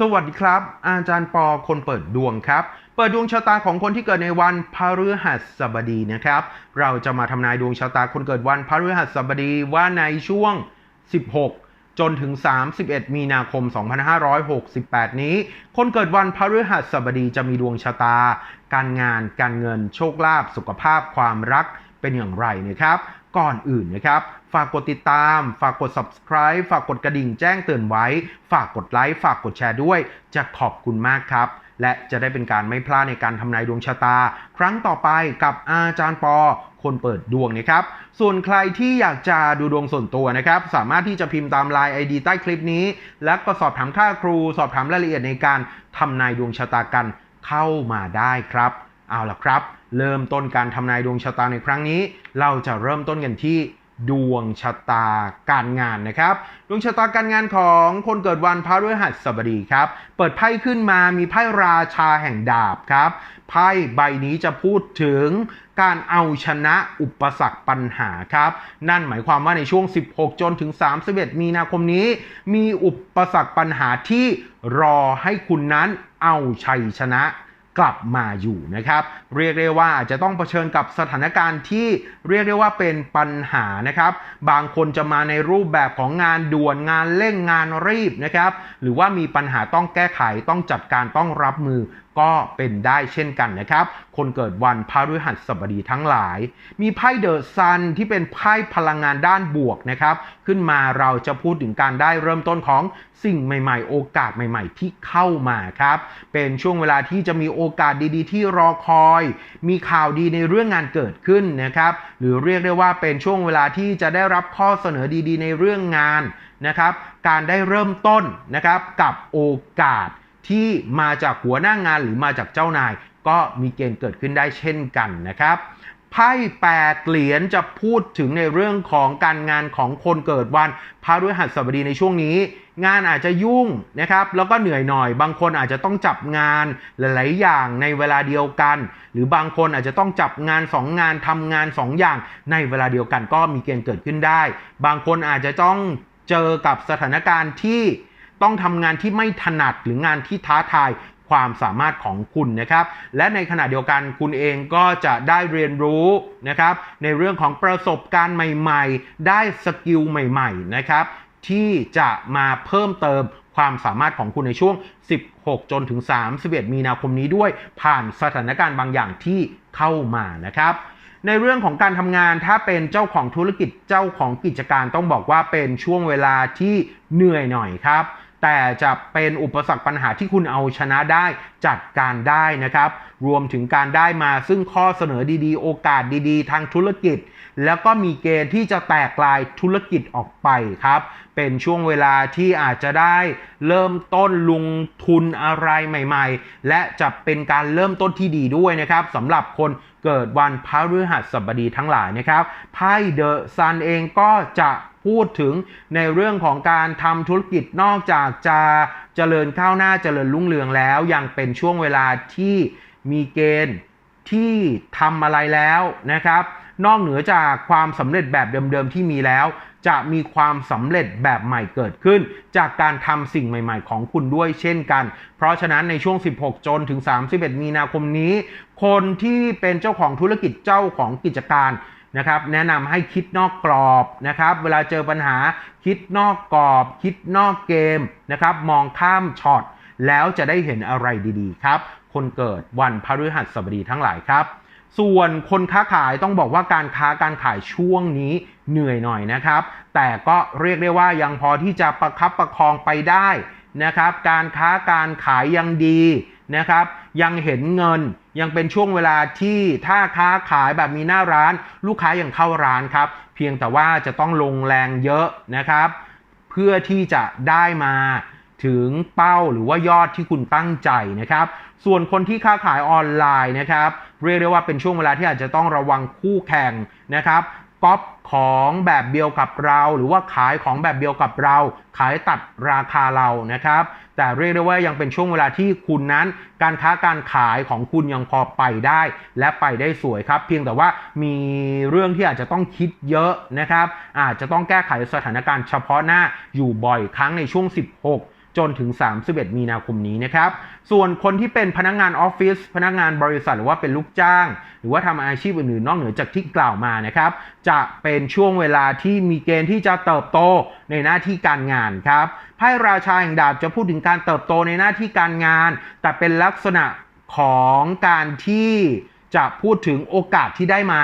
สวัสดีครับ อาจารย์ปอคนเปิดดวงครับ เปิดดวงชะตาของคนที่เกิดในวันพฤหัสบดีนะครับ เราจะมาทำนายดวงชะตาคนเกิดวันพฤหัสบดีว่าในช่วง 16 จนถึง 31 มีนาคม 2568 นี้ คนเกิดวันพฤหัสบดีจะมีดวงชะตา การงาน การเงิน โชคลาภ สุขภาพ ความรักเป็นอย่างไรนะครับ ก่อนอื่นนะครับ ฝากกดติดตาม ฝากกด subscribe ฝากกดกระดิ่งแจ้งเตือนไว้ ฝากกดไลค์ ฝากกดแชร์ด้วย จะขอบคุณมากครับ และจะได้เป็นการไม่พลาดในการทำนายดวงชะตา ครั้งต่อไปกับอาจารย์ปอ คนเปิดดวงนะครับ ส่วนใครที่อยากจะดูดวงส่วนตัวนะครับ สามารถที่จะพิมพ์ตาม Line ID ใต้คลิปนี้ และก็สอบถามค่าครู สอบถามรายละเอียดในการทำนายดวงชะตากันเข้ามาได้ครับ เอาล่ะครับ เริ่มต้นการทำนายดวงชะตาในครั้งนี้ เราจะเริ่มต้นกันที่ดวงชะตาการงานนะครับ ดวงชะตาการงานของคนเกิดวันพฤหัสบดีครับ เปิดไพ่ขึ้นมามีไพ่ราชาแห่งดาบครับ ไพ่ใบนี้จะพูดถึงการเอาชนะอุปสรรคปัญหาครับ นั่นหมายความว่าในช่วง 16 จนถึง 31 มีนาคมนี้ มีอุปสรรคปัญหาที่รอให้คุณนั้นเอาชัยชนะ กลับมาอยู่นะครับ เรียกได้ว่าอาจจะต้องเผชิญกับสถานการณ์ที่เรียกได้ว่าเป็นปัญหานะครับ บางคนจะมาในรูปแบบของงานด่วนงานเร่งงานรีบนะครับ หรือว่ามีปัญหาต้องแก้ไขต้องจัดการต้องรับมือ ก็เป็นได้เช่นกันนะครับ คนเกิดวันพฤหัสบดีทั้งหลาย มีไพ่เดอะซันที่เป็นไพ่พลังงานด้านบวกนะครับ ขึ้นมาเราจะพูดถึงการได้เริ่มต้นของสิ่งใหม่ ๆ โอกาสใหม่ ๆ ที่เข้ามาครับ เป็นช่วงเวลาที่จะมีโอกาสดีๆ ที่รอคอย มีข่าวดีในเรื่องงานเกิดขึ้นนะครับ หรือเรียกได้ว่าเป็นช่วงเวลาที่จะได้รับข้อเสนอดีๆ ในเรื่องงานนะครับ การได้เริ่มต้นนะครับกับโอกาส ที่มาจากหัวหน้างานหรือมาจากเจ้านาย ก็มีเกณฑ์เกิดขึ้นได้เช่นกันนะครับไพ่แปดเหรียญจะพูดถึงในเรื่องของการงานของคนเกิดวันพฤหัสบดีในช่วงนี้ งานอาจจะยุ่งนะครับ แล้วก็เหนื่อยหน่อย บางคนอาจจะต้องจับงานหลาย ๆ อย่างในเวลาเดียวกัน หรือบางคนอาจจะต้องจับงานสองงานทำงานสองอย่าง ในเวลาเดียวกันก็มีเกณฑ์เกิดขึ้นได้ บางคนอาจจะต้องเจอกับสถานการณ์ที่ ต้องทำงานที่ไม่ถนัดหรืองานที่ท้าทายความสามารถของคุณนะครับ และในขณะเดียวกันคุณเองก็จะได้เรียนรู้นะครับในเรื่องของประสบการณ์ใหม่ ๆ ได้สกิลใหม่ ๆ นะครับที่จะมาเพิ่มเติมความสามารถของคุณในช่วง 16 จนถึง 31 มีนาคมนี้ด้วย ผ่านสถานการณ์บางอย่างที่เข้ามานะครับในเรื่องของการทำงานถ้าเป็นเจ้าของธุรกิจเจ้าของกิจการต้องบอกว่าเป็นช่วงเวลาที่เหนื่อยหน่อยครับ แต่จะเป็นอุปสรรคปัญหาที่คุณเอาชนะได้จัดการได้นะครับ รวมถึงการได้มาซึ่งข้อเสนอดีๆ โอกาสดีๆ ทางธุรกิจ แล้วก็มีเกณฑ์ที่จะแตกลายธุรกิจออกไปครับ เป็นช่วงเวลาที่อาจจะได้เริ่มต้นลงทุนอะไรใหม่ ๆ และจะเป็นการเริ่มต้นที่ดีด้วยนะครับสำหรับคน เกิดวันพฤหัสบดีทั้งหลายนะครับไพ่เดอะซันเองก็จะพูดถึงในเรื่องของการทำธุรกิจนอกจากจะเจริญก้าวหน้าเจริญรุ่งเรืองแล้ว ยังเป็นช่วงเวลาที่มีเกณฑ์ที่ทำอะไรแล้วนะครับ นอกเหนือจากความสำเร็จแบบเดิมๆที่มีแล้ว จะมีความสำเร็จแบบใหม่เกิดขึ้น จากการทำสิ่งใหม่ ๆ ของคุณด้วยเช่นกัน เพราะฉะนั้นในช่วง 16 จนถึง 31 มีนาคมนี้ คนที่เป็นเจ้าของธุรกิจเจ้าของกิจการนะครับแนะนำให้คิดนอกกรอบนะครับเวลาเจอปัญหาคิดนอกกรอบ คิดนอกเกมนะครับมองข้ามช็อตแล้วจะได้เห็นอะไรดีๆครับ คนเกิดวันพฤหัสบดีทั้งหลายครับ ส่วนคนค้าขายต้องบอกว่าการค้าการขายช่วงนี้เหนื่อยหน่อยนะครับ แต่ก็เรียกได้ว่ายังพอที่จะประคับประคองไปได้นะครับ การค้าการขายยังดีนะครับ ยังเห็นเงินยังเป็นช่วงเวลาที่ถ้าค้าขายแบบมีหน้าร้าน ลูกค้ายังเข้าร้านครับ เพียงแต่ว่าจะต้องลงแรงเยอะนะครับ เพื่อที่จะได้มาถึงเป้าหรือว่ายอดที่คุณตั้งใจนะครับ ส่วนคนที่ค้าขายออนไลน์นะครับ เรียกได้ว่าเป็นช่วงเวลาที่อาจจะต้องระวังคู่แข่งนะครับก๊อปของแบบเดียวกับเรา หรือว่าขายของแบบเดียวกับเรา ขายตัดราคาเรานะครับ แต่เรียกได้ว่ายังเป็นช่วงเวลาที่คุณนั้น การค้าการขายของคุณยังพอไปได้ และไปได้สวยครับ เพียงแต่ว่ามีเรื่องที่อาจจะต้องคิดเยอะนะครับ อาจจะต้องแก้ไขสถานการณ์เฉพาะหน้าอยู่บ่อยครั้งในช่วง 16 จนถึง 31 มีนาคมนี้นะครับ ส่วนคนที่เป็นพนักงานออฟฟิศ พนักงานบริษัท หรือว่าเป็นลูกจ้าง หรือว่าทำอาชีพอื่นๆนอกเหนือจากที่กล่าวมานะครับ จะเป็นช่วงเวลาที่มีเกณฑ์ที่จะเติบโตในหน้าที่การงานครับ ไพ่ราชาแห่งดาบจะพูดถึงการเติบโตในหน้าที่การงาน แต่เป็นลักษณะของการที่จะพูดถึงโอกาสที่ได้มา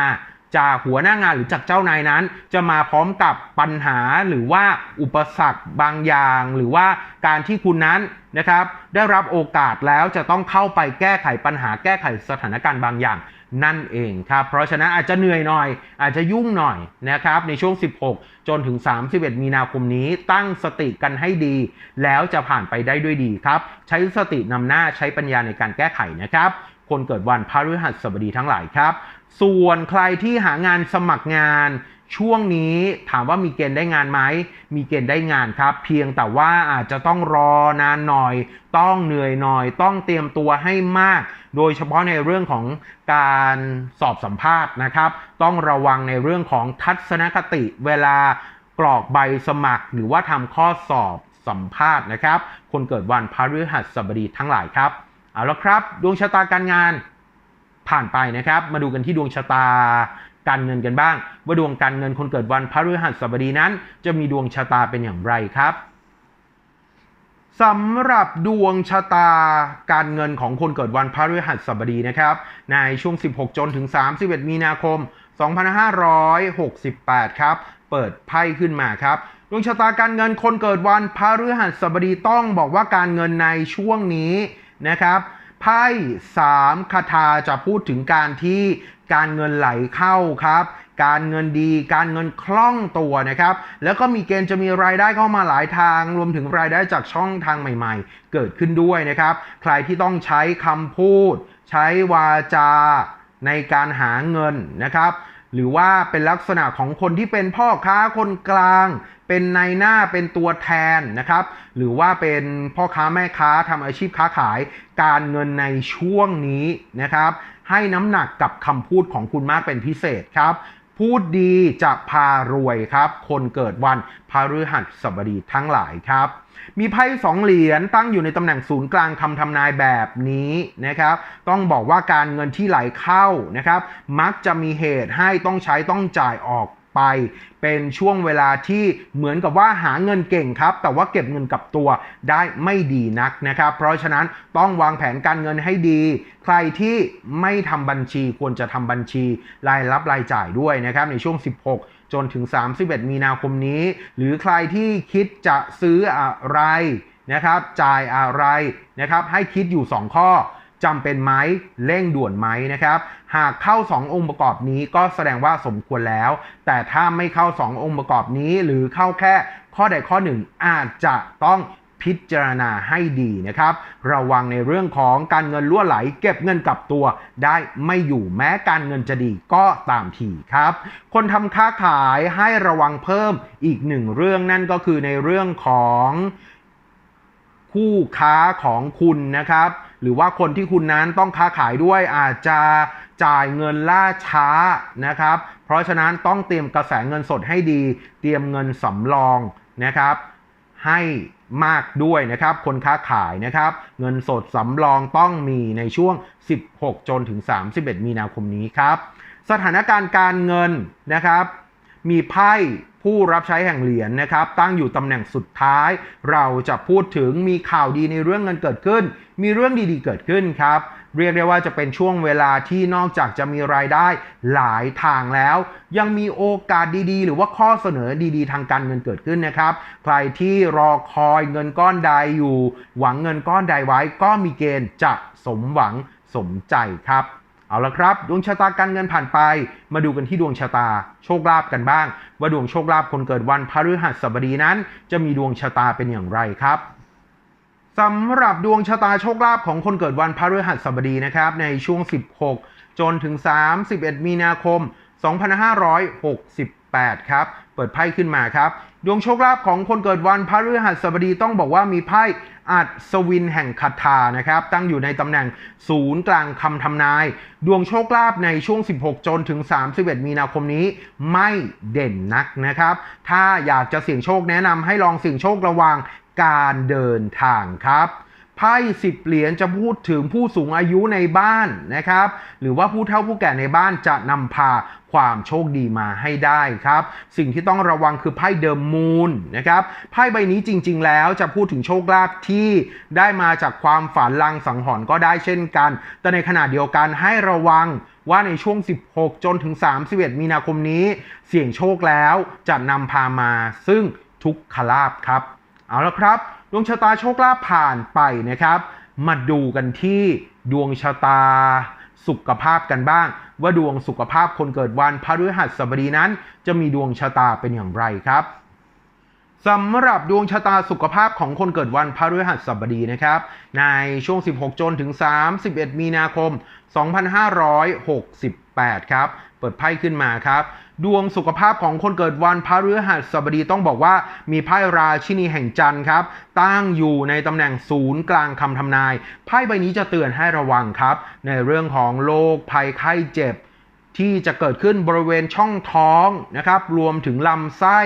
จากหัวหน้างานหรือจากเจ้านายนั้น จะมาพร้อมกับปัญหาหรือว่าอุปสรรคบางอย่าง หรือว่าการที่คุณนั้นนะครับ ได้รับโอกาสแล้วจะต้องเข้าไปแก้ไขปัญหาแก้ไขสถานการณ์บางอย่างนั่นเองครับ เพราะฉะนั้นอาจจะเหนื่อยหน่อย อาจจะยุ่งหน่อยนะครับ ในช่วง 16 จนถึง 31 มีนาคมนี้ตั้งสติกันให้ดี แล้วจะผ่านไปได้ด้วยดีครับ ใช้สตินำหน้าใช้ปัญญาในการแก้ไขนะครับ คนเกิดวันพฤหัสบดีทั้งหลายครับ ส่วนใครที่หางานสมัครงานช่วงนี้ถามว่ามีเกณฑ์ได้งานไหม มีเกณฑ์ได้งานครับ เพียงแต่ว่าอาจจะต้องรอนานหน่อย ต้องเหนื่อยหน่อย ต้องเตรียมตัวให้มาก โดยเฉพาะในเรื่องของการสอบสัมภาษณ์นะครับ ต้องระวังในเรื่องของทัศนคติเวลากรอกใบสมัคร หรือว่าทำข้อสอบสัมภาษณ์นะครับ คนเกิดวันพฤหัสบดีทั้งหลายครับ เอาละครับ ดวงชะตาการงาน ผ่านไปนะครับ มาดูกันที่ดวงชะตาการเงินกันบ้าง ว่าดวงการเงินคนเกิดวันพฤหัสบดีนั้น จะมีดวงชะตาเป็นอย่างไรครับสำหรับดวงชะตาการเงินของคนเกิดวันพฤหัสบดีนะครับ ในช่วง 16 จนถึง 31 มีนาคม 2568 ครับ เปิดไพ่ขึ้นมาครับดวงชะตาการเงินคนเกิดวันพฤหัสบดีต้องบอกว่าการเงินในช่วงนี้นะครับ ไพ่สามคาถาจะพูดถึงการที่การเงินไหลเข้าครับ การเงินดี การเงินคล่องตัวนะครับ แล้วก็มีเกณฑ์จะมีรายได้เข้ามาหลายทาง รวมถึงรายได้จากช่องทางใหม่ ๆ เกิดขึ้นด้วยนะครับ ใครที่ต้องใช้คำพูด ใช้วาจาในการหาเงินนะครับ หรือว่าเป็นลักษณะของคนที่เป็นพ่อค้าคนกลาง เป็นนายหน้าเป็นตัวแทนนะครับ หรือว่าเป็นพ่อค้าแม่ค้าทำอาชีพค้าขาย การเงินในช่วงนี้นะครับ ให้น้ำหนักกับคำพูดของคุณมากเป็นพิเศษครับ พูดดีจะพารวยครับ คนเกิดวันพฤหัสบดีทั้งหลายครับ มีไพ่สองเหรียญตั้งอยู่ในตำแหน่งศูนย์กลางคำทำนายแบบนี้นะครับ ต้องบอกว่าการเงินที่ไหลเข้านะครับ มักจะมีเหตุให้ต้องใช้ต้องจ่ายออกไป เป็นช่วงเวลาที่เหมือนกับว่าหาเงินเก่งครับ แต่ว่าเก็บเงินกับตัวได้ไม่ดีนักนะครับ เพราะฉะนั้นต้องวางแผนการเงินให้ดี ใครที่ไม่ทำบัญชีควรจะทำบัญชีรายรับรายจ่ายด้วยนะครับในช่วง 16 จนถึง 31 มีนาคมนี้ หรือใครที่คิดจะซื้ออะไรนะครับจ่ายอะไรนะครับให้คิดอยู่ 2 ข้อจำเป็นไหมเร่งด่วนไหมนะครับ หากเข้า 2 องค์ประกอบนี้ก็แสดงว่าสมควรแล้ว แต่ถ้าไม่เข้า 2 องค์ประกอบนี้ หรือเข้าแค่ข้อใดข้อหนึ่งอาจจะต้อง พิจารณาให้ดีนะครับ ระวังในเรื่องของการเงินล่วไหล เก็บเงินกลับตัว ได้ไม่อยู่แม้การเงินจะดีก็ตามทีครับ คนทำค้าขายให้ระวังเพิ่มอีกหนึ่งเรื่องนั่นก็คือในเรื่องของคู่ค้าของคุณนะครับ หรือว่าคนที่คุณนั้นต้องค้าขายด้วยอาจจะจ่ายเงินล่าช้านะครับ เพราะฉะนั้นต้องเตรียมกระแสเงินสดให้ดี เตรียมเงินสำรองนะครับ ให้ มากด้วยนะครับ คนค้าขายนะครับ เงินสดสำรองต้องมีในช่วง 16 จนถึง 31 มีนาคมนี้ครับ สถานการณ์การเงินนะครับ มีไพ่ผู้รับใช้แห่งเหรียญนะครับ ตั้งอยู่ตำแหน่งสุดท้าย เราจะพูดถึงมีข่าวดีในเรื่องเงินเกิดขึ้น มีเรื่องดีๆเกิดขึ้นครับ เรียกได้ว่าจะเป็นช่วงเวลาที่นอกจากจะมีรายได้หลายทางแล้ว ยังมีโอกาสดีๆ หรือว่าข้อเสนอดีๆ ทางการเงินเกิดขึ้นนะครับ ใครที่รอคอยเงินก้อนใดอยู่ หวังเงินก้อนใดไว้ก็มีเกณฑ์จะสมหวังสมใจครับเอาละครับ ดวงชะตาการเงินผ่านไป มาดูกันที่ดวงชะตาโชคลาภกันบ้าง ว่าดวงโชคลาภคนเกิดวันพฤหัสบดีนั้น จะมีดวงชะตาเป็นอย่างไรครับ สำหรับดวงชะตาโชคลาภของคนเกิดวันพฤหัสบดีนะครับในช่วง 16 จนถึง 31 มีนาคม 2568 ครับ เปิดไพ่ขึ้นมาครับ ดวงโชคลาภของคนเกิดวันพฤหัสบดีต้องบอกว่ามีไพ่อัศวินแห่งคาถานะครับ ตั้งอยู่ในตำแหน่งศูนย์กลางคำทำนาย ดวงโชคลาภในช่วง 16 จนถึง 31 มีนาคมนี้ไม่เด่นนักนะครับ ถ้าอยากจะเสี่ยงโชคแนะนำให้ลองเสี่ยงโชคระหว่าง การเดินทางครับไพ่สิบเหรียญจะพูดถึงผู้สูงอายุในบ้านนะครับ หรือว่าผู้เฒ่าผู้แก่ในบ้านจะนำพาความโชคดีมาให้ได้ครับ สิ่งที่ต้องระวังคือไพ่เดิมมูนนะครับไพ่ใบนี้จริง ๆ แล้วจะพูดถึงโชคลาภที่ได้มาจากความฝันลังสังหรณ์ก็ได้เช่นกัน แต่ในขณะเดียวกันให้ระวังว่าในช่วง 16 จนถึง 31 มีนาคมนี้ เสี่ยงโชคแล้วจะนำพามาซึ่งทุกขลาภครับ เอาละครับ ดวงชะตาโชคลาภผ่านไปนะครับ มาดูกันที่ดวงชะตาสุขภาพกันบ้าง ว่าดวงสุขภาพคนเกิดวันพฤหัสบดีนั้น จะมีดวงชะตาเป็นอย่างไรครับสำหรับดวงชะตาสุขภาพของคนเกิดวันพฤหัสบดีนะครับ ในช่วง 16 จนถึง 31 มีนาคม 2568 ครับ เปิดไพ่ขึ้นมาครับ ดวงสุขภาพของคนเกิดวันพฤหัสบดีต้องบอกว่า มีไพ่ราชินีแห่งจันทร์ครับ ตั้งอยู่ในตำแหน่งศูนย์กลางคำทำนาย ไพ่ใบนี้จะเตือนให้ระวังครับ ในเรื่องของโรคภัยไข้เจ็บ ที่จะเกิดขึ้นบริเวณช่องท้องนะครับ รวมถึงลำไส้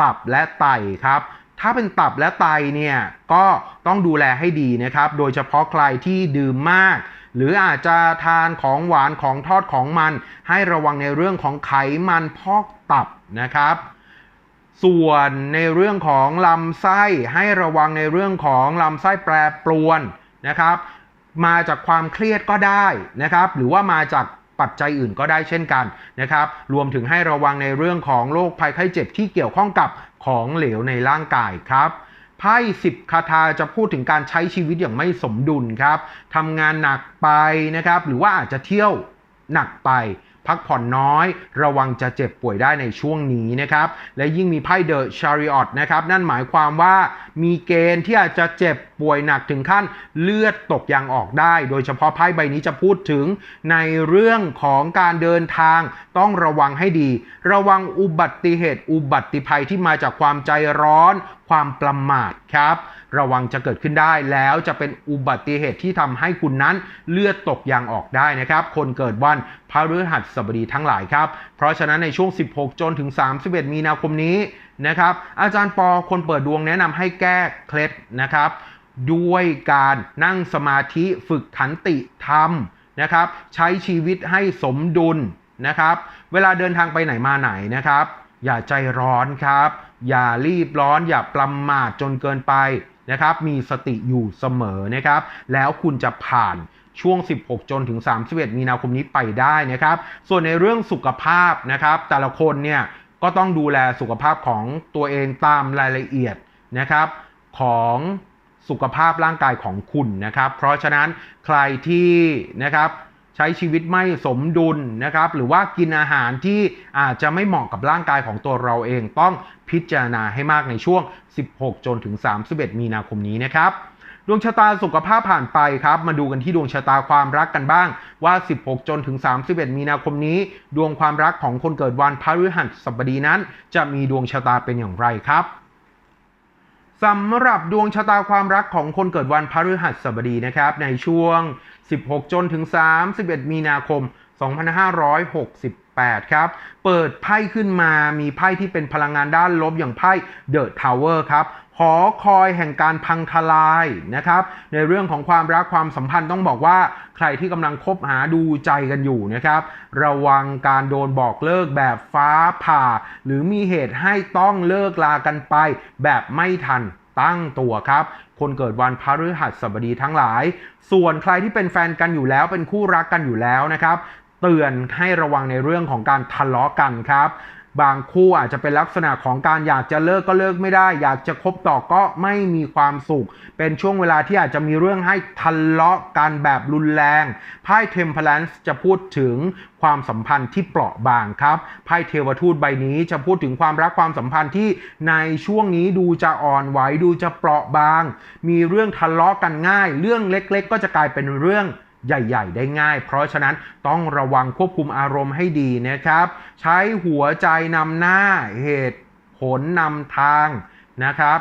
ตับและไตครับ ถ้าเป็นตับและไตเนี่ยก็ต้องดูแลให้ดีนะครับ โดยเฉพาะใครที่ดื่มมาก หรืออาจจะทานของหวานของทอดของมัน ให้ระวังในเรื่องของไขมันพอกตับนะครับส่วนในเรื่องของลำไส้ให้ระวังในเรื่องของลำไส้แปรปรวนนะครับ มาจากความเครียดก็ได้นะครับ หรือว่ามาจากปัจจัยอื่นก็ได้เช่นกันนะครับ รวมถึงให้ระวังในเรื่องของโรคภัยไข้เจ็บที่เกี่ยวข้องกับ ของเหลวในร่างกายครับไพ่สิบคาถาจะพูดถึงการใช้ชีวิตอย่างไม่สมดุลครับทำงานหนักไปนะครับ หรือว่าอาจจะเที่ยวหนักไป พักผ่อนน้อย ระวังจะเจ็บป่วยได้ในช่วงนี้นะครับ และยิ่งมีไพ่เดอะชาริออตนะครับ นั่นหมายความว่ามีเกณฑ์ที่อาจจะเจ็บ ป่วยหนักถึงขั้นเลือดตกยางออกได้ โดยเฉพาะไพ่ใบนี้จะพูดถึงในเรื่องของการเดินทางต้องระวังให้ดี ระวังอุบัติเหตุอุบัติภัยที่มาจากความใจร้อน ความประมาทครับ ระวังจะเกิดขึ้นได้แล้วจะเป็นอุบัติเหตุที่ทำให้คุณนั้นเลือดตกยางออกได้นะครับ คนเกิดวันพฤหัสบดีทั้งหลายครับ เพราะฉะนั้นในช่วง 16 จนถึง 31 มีนาคมนี้ นะครับ อาจารย์ปอคนเปิดดวงแนะนำให้แก้เคล็ดนะครับ ด้วยการนั่งสมาธิฝึกขันติธรรมนะครับ ใช้ชีวิตให้สมดุลนะครับ เวลาเดินทางไปไหนมาไหนนะครับ อย่าใจร้อนครับ อย่ารีบร้อน อย่าประมาทจนเกินไปนะครับ มีสติอยู่เสมอนะครับ แล้วคุณจะผ่านช่วง 16 จนถึง 31 มีนาคมนี้ไปได้นะครับ ส่วนในเรื่องสุขภาพนะครับ แต่ละคนเนี่ย ก็ต้องดูแลสุขภาพของตัวเองตามรายละเอียดนะครับ ของสุขภาพร่างกายของคุณนะครับ เพราะฉะนั้นใครที่นะครับใช้ชีวิตไม่สมดุลนะครับ หรือว่ากินอาหารที่อาจจะไม่เหมาะกับร่างกายของตัวเราเองต้องพิจารณาให้มากในช่วง 16 จนถึง 31 มีนาคมนี้นะครับ ดวงชะตาสุขภาพผ่านไปครับ มาดูกันที่ดวงชะตาความรักกันบ้างว่า 16 จนถึง 31 มีนาคมนี้ ดวงความรักของคนเกิดวันพฤหัสบดีนั้น จะมีดวงชะตาเป็นอย่างไรครับสำหรับดวงชะตาความรักของคนเกิดวันพฤหัสบดีนะครับในช่วง 16 จนถึง 31 มีนาคม 2568 ครับ เปิดไพ่ขึ้นมามีไพ่ที่เป็นพลังงานด้านลบอย่างไพ่เดอะทาวเวอร์ครับ อคอยแห่งการพังทลายนะครับ ในเรื่องของความรักความสัมพันธ์ต้องบอกว่าใครที่กำลังคบหาดูใจกันอยู่นะครับ ระวังการโดนบอกเลิกแบบฟ้าผ่า หรือมีเหตุให้ต้องเลิกลากันไป แบบไม่ทันตั้งตัวครับ คนเกิดวันพฤหัสบดีทั้งหลาย ส่วนใครที่เป็นแฟนกันอยู่แล้วเป็นคู่รักกันอยู่แล้วนะครับ เตือนให้ระวังในเรื่องของการทะเลาะกันครับ บางคู่อาจจะเป็นลักษณะของการอยากจะเลิกก็เลิกไม่ได้ อยากจะคบต่อก็ไม่มีความสุข เป็นช่วงเวลาที่อาจจะมีเรื่องให้ทะเลาะกันแบบรุนแรงไพ่เทมเพลนซ์จะพูดถึงความสัมพันธ์ที่เปราะบางครับไพ่เทวทูตใบนี้จะพูดถึงความรักความสัมพันธ์ที่ในช่วงนี้ดูจะอ่อนไหวดูจะเปราะบาง มีเรื่องทะเลาะกันง่าย เรื่องเล็ก ๆ ก็จะกลายเป็นเรื่อง ใหญ่ ๆ ได้ง่าย เพราะฉะนั้นต้องระวังควบคุมอารมณ์ให้ดีนะครับ ใช้หัวใจนำหน้าเหตุผลนำทางนะครับ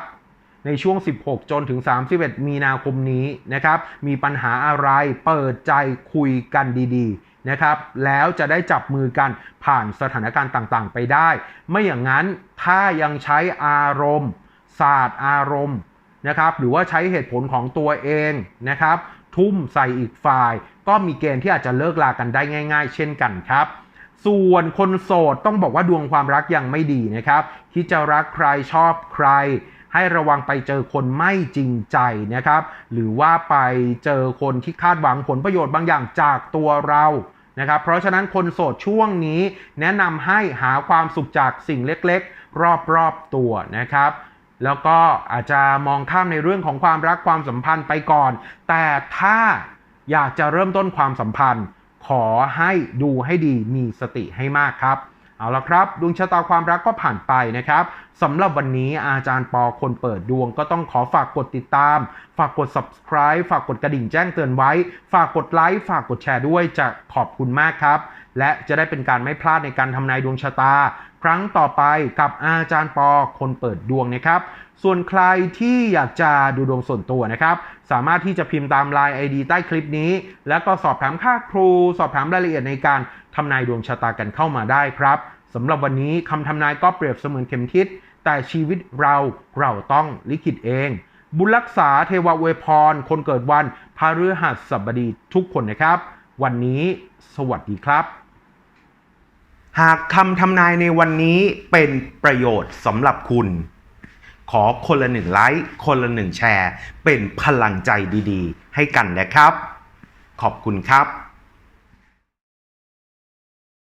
ในช่วง 16 จนถึง 31 มีนาคมนี้นะครับ มีปัญหาอะไรเปิดใจคุยกันดีๆนะครับ แล้วจะได้จับมือกันผ่านสถานการณ์ต่างๆ ไปได้ ไม่อย่างนั้นถ้ายังใช้อารมณ์ ศาสตร์อารมณ์นะครับ หรือว่าใช้เหตุผลของตัวเองนะครับ ทุ่มใส่อีกฝ่าย ก็มีเกณฑ์ที่อาจจะเลิกลากันได้ง่าย ๆ เช่นกันครับ ส่วนคนโสดต้องบอกว่าดวงความรักยังไม่ดีนะครับที่จะรักใครชอบใคร ให้ระวังไปเจอคนไม่จริงใจนะครับ หรือว่าไปเจอคนที่คาดหวังผลประโยชน์บางอย่างจากตัวเรานะครับ เพราะฉะนั้นคนโสดช่วงนี้แนะนำให้หาความสุขจากสิ่งเล็กๆ รอบๆตัวนะครับ แล้วก็อาจจะมองข้ามในเรื่องของความรักความสัมพันธ์ไปก่อน แต่ถ้าอยากจะเริ่มต้นความสัมพันธ์ ขอให้ดูให้ดีมีสติให้มากครับ เอาละครับ ดวงชะตาความรักก็ผ่านไปนะครับสำหรับวันนี้อาจารย์ปอคนเปิดดวงก็ต้องขอฝากกดติดตาม ฝากกด subscribe ฝากกดกระดิ่งแจ้งเตือนไว้ ฝากกดไลค์ฝากกดแชร์ด้วยจะขอบคุณมากครับ และจะได้เป็นการไม่พลาดในการทำนายดวงชะตา ครั้งต่อไปกับอาจารย์ปอคนเปิดดวงนะครับ ส่วนใครที่อยากจะดูดวงส่วนตัวนะครับ สามารถที่จะพิมพ์ตาม Line ID ใต้คลิปนี้ แล้วก็สอบถามค่าครู สอบถามรายละเอียดในการทำนายดวงชะตากันเข้ามาได้ครับสำหรับวันนี้คำทำนายก็เปรียบเสมือนเข็มทิศแต่ชีวิตเราเราต้องลิขิตเอง บุญรักษาเทวเวพร คนเกิดวันพฤหัสบดีทุกคนนะครับ วันนี้สวัสดีครับ หากคำทำนายในวันนี้เป็นประโยชน์สำหรับคุณ ขอคนละหนึ่งไลค์คนละหนึ่งแชร์ เป็นพลังใจดีๆ ให้กันนะครับ ขอบคุณครับ